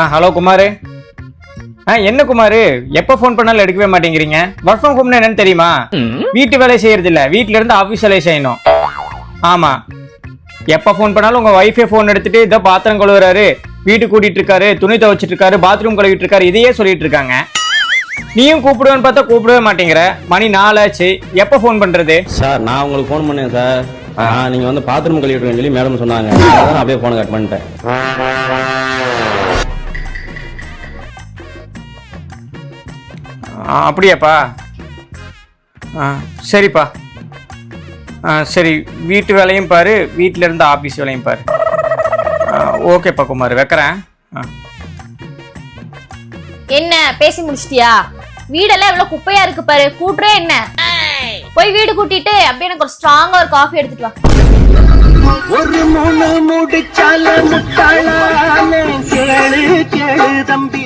ஆ hello Kumar. ஆ என்ன குமார்? எப்போ phone பண்ணாலும் எடுக்கவே மாட்டேங்கிறீங்க? ஒர்க் ஃப்ரம் ஹோம்னு என்னன்னு தெரியுமா? வீட்டு வேலை செய்யறது இல்ல வீட்ல இருந்து ஆஃபீஸ் வேலையை செய்யணும். ஆமா. எப்போ ஃபோன் பண்ணாலும் உங்க ஒய்ஃபே ஃபோன் எடுத்துட்டு இதோ பாத்திரம் கழுவுறாரு வீட்டு கூட்டிட்டு இருக்காரு துணி துவைச்சிட்டு இருக்காரு பாத்ரூம் கழுவிட்டு இருக்காரு இதையே சொல்லிட்டு இருக்காங்க. நீயும் கூப்பிடுவேன்னு பார்த்தா கூப்பிடவே மாட்டேங்கிற. மணி நாலாச்சு. எப்போ ஃபோன் பண்றது? சார் நான் உங்களுக்கு ஃபோன் பண்ணேன் சார். நீங்கள் வந்து பாத்ரூம் கழுவிட்டு சொல்லி மேடம் சொன்னாங்க. அப்படியே ஃபோனை கட் பண்ணிட்டேன். அப்படியாப்பா. ஆ சரிப்பா. ஆ சரி வீட்டு வேலையும் பாரு வீட்டில இருந்து ஆஃபீஸ் வேலையும் பாரு. ஓகேப்பா குமார் வைக்கிறேன். ஆ. என்ன பேசி முடிச்சிட்டியா? வீடெல்லாம் எவ்வளவு குப்பையா இருக்கு பாரு கூட்டுறே என்ன? போய் வீடு கூட்டிட்டு அப்படியே எனக்கு ஒரு ஸ்ட்ராங்கா ஒரு காஃபி எடுத்துட்டு வா. ஒரு மூணு முடிச்சால முட்டாளானே கேளு கேளு தம்பி.